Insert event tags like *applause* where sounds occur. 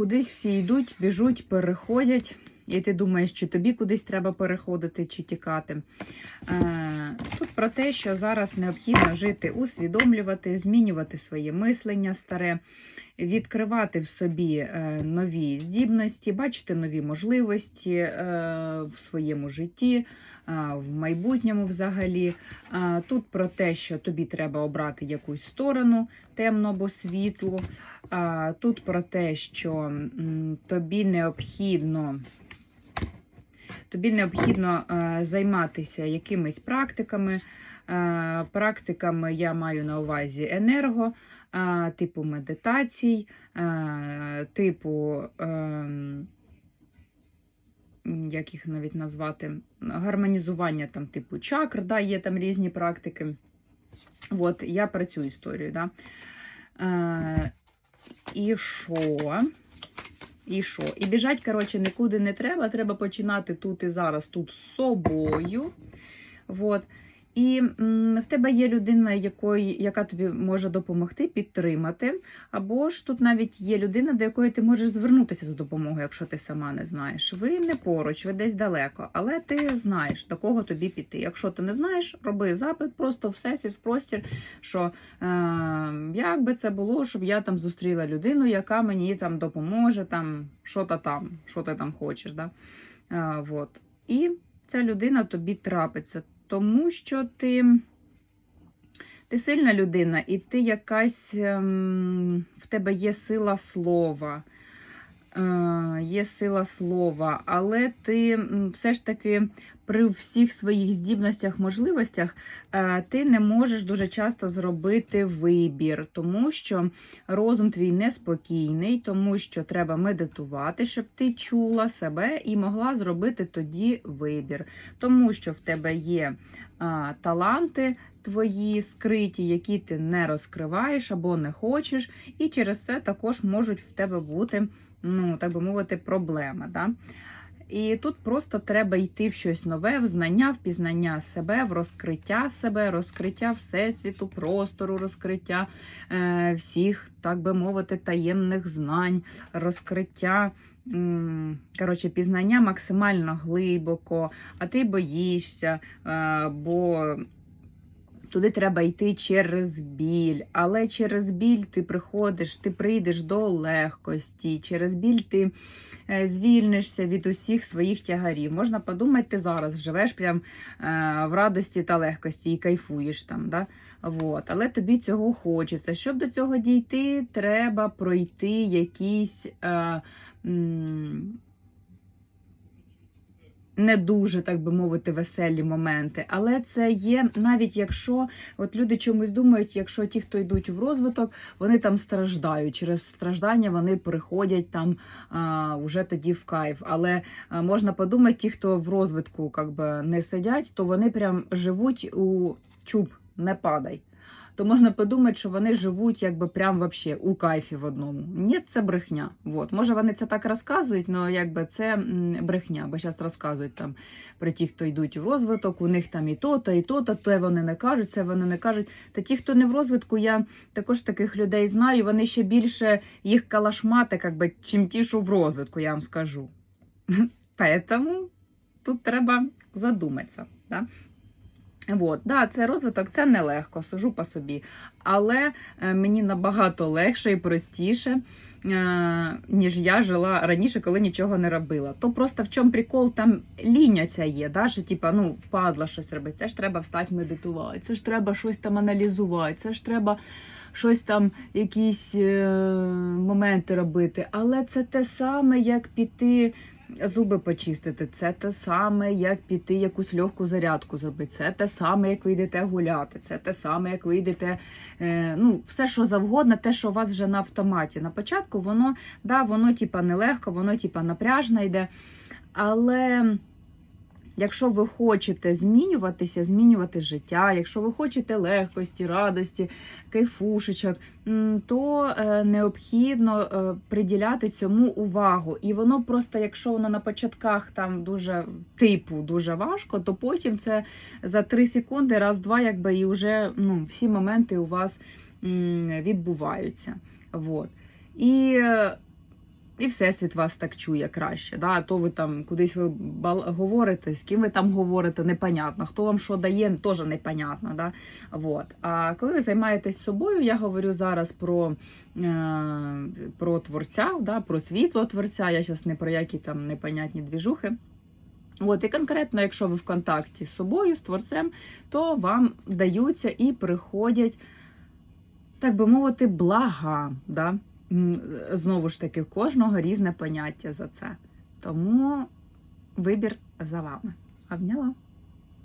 кудись всі йдуть, біжуть, переходять, і ти думаєш, чи тобі кудись треба переходити, чи тікати. Е, Тут про те, що зараз необхідно жити, усвідомлювати, змінювати своє мислення старе, відкривати в собі е, нові здібності, бачити нові можливості е, в своєму житті, в майбутньому взагалі. Тут про те, що тобі треба обрати якусь сторону, темну або світлу. Тут про те, що тобі необхідно. Тобі необхідно займатися якимись практиками. Практиками я маю на увазі енерго, типу медитацій, типу, ем, як їх навіть назвати, гармонізування там, типу чакр, да, є там різні практики. От, я про цю історію. Да. Е, і що? І що? І біжать, коротше, нікуди не треба. Треба починати тут і зараз, тут з собою. От. І в тебе є людина, якої, яка тобі може допомогти, підтримати. Або ж тут навіть є людина, до якої ти можеш звернутися за допомогою, якщо ти сама не знаєш. Ви не поруч, ви десь далеко, але ти знаєш, до кого тобі піти. Якщо ти не знаєш, роби запит просто в всесвіт, в простір, що е, як би це було, щоб я там зустріла людину, яка мені там допоможе, там що-то там, що ти там хочеш. Да? Е, вот. І ця людина тобі трапиться, тому що ти. Ти сильна людина, і ти якась ем, в тебе є сила слова. Е, є сила слова, але ти все ж таки при всіх своїх здібностях, можливостях, е, ти не можеш дуже часто зробити вибір, тому що розум твій неспокійний, тому що треба медитувати, щоб ти чула себе і могла зробити тоді вибір. Тому що в тебе є таланти твої скриті, які ти не розкриваєш або не хочеш, і через це також можуть в тебе бути ну, так би мовити, проблема. Да? І тут просто треба йти в щось нове, в знання, в пізнання себе, в розкриття себе, розкриття всесвіту, простору, розкриття е, всіх, так би мовити, таємних знань, розкриття. Коротше, пізнання максимально глибоко, а ти боїшся, е, бо Туди треба йти через біль, але через біль ти приходиш, ти прийдеш до легкості, через біль ти е, звільнишся від усіх своїх тягарів. Можна подумати, ти зараз живеш прям е, в радості та легкості і кайфуєш там. Да? Вот. Але тобі цього хочеться. Щоб до цього дійти, треба пройти якісь. Е, не дуже, так би мовити, веселі моменти. Але це є, навіть якщо от люди чомусь думають, якщо ті, хто йдуть в розвиток, вони там страждають. Через страждання вони приходять там а, вже тоді в кайф. Але а, можна подумати, ті, хто в розвитку как би, не сидять, то вони прям живуть у чуб, не падай. То можна подумати, що вони живуть якби прям вообще у кайфі в одному. Ні, це брехня. Вот. Може, вони це так розказують, але якби це брехня, бо зараз розказують там про ті, хто йдуть в розвиток, у них там і то-то, і то-то, то вони не кажуть, це вони не кажуть. Та ті, хто не в розвитку, я також таких людей знаю, вони ще більше їх калашмати, якби, чим ті, що в розвитку, я вам скажу. *laughs* Поэтому тут треба задуматися. Да? Вот, да, це розвиток, це нелегко, сужу по собі. Але е, мені набагато легше і простіше, е, ніж я жила раніше, коли нічого не робила. То просто в чому прикол, там лінія ця є, да, що типа, ну, впадла щось робити. Це ж треба встати медитувати, це ж треба щось там аналізувати, це ж треба щось там, якісь е, моменти робити. Але це те саме, як піти зуби почистити. Це те саме, як піти якусь легку зарядку зробити. Це те саме, як ви йдете гуляти. Це те саме, як ви йдете, е, ну, все, що завгодно, те, що у вас вже на автоматі. На початку воно, да, воно типа нелегко, воно типа напряжно йде. Але. Якщо ви хочете змінюватися, змінювати життя, якщо ви хочете легкості, радості, кайфушечок, то е, необхідно е, приділяти цьому увагу. І воно просто, якщо воно на початках там дуже типу дуже важко, то потім це за 3 секунди, раз-два, якби і вже ну, всі моменти у вас відбуваються. Вот. І е, І всесвіт вас так чує краще. Да? То ви там кудись ви говорите, з ким ви там говорите, непонятно. Хто вам що дає, теж непонятно. Да? Вот. А коли ви займаєтесь собою, я говорю зараз про, е, про творця, да? про світло творця. Я зараз не про які там непонятні двіжухи. От, і конкретно, якщо ви в контакті з собою, з творцем, то вам даються і приходять, так би мовити, блага. Да? Знову ж таки, кожного різне поняття за це. Тому вибір за вами. Обняла.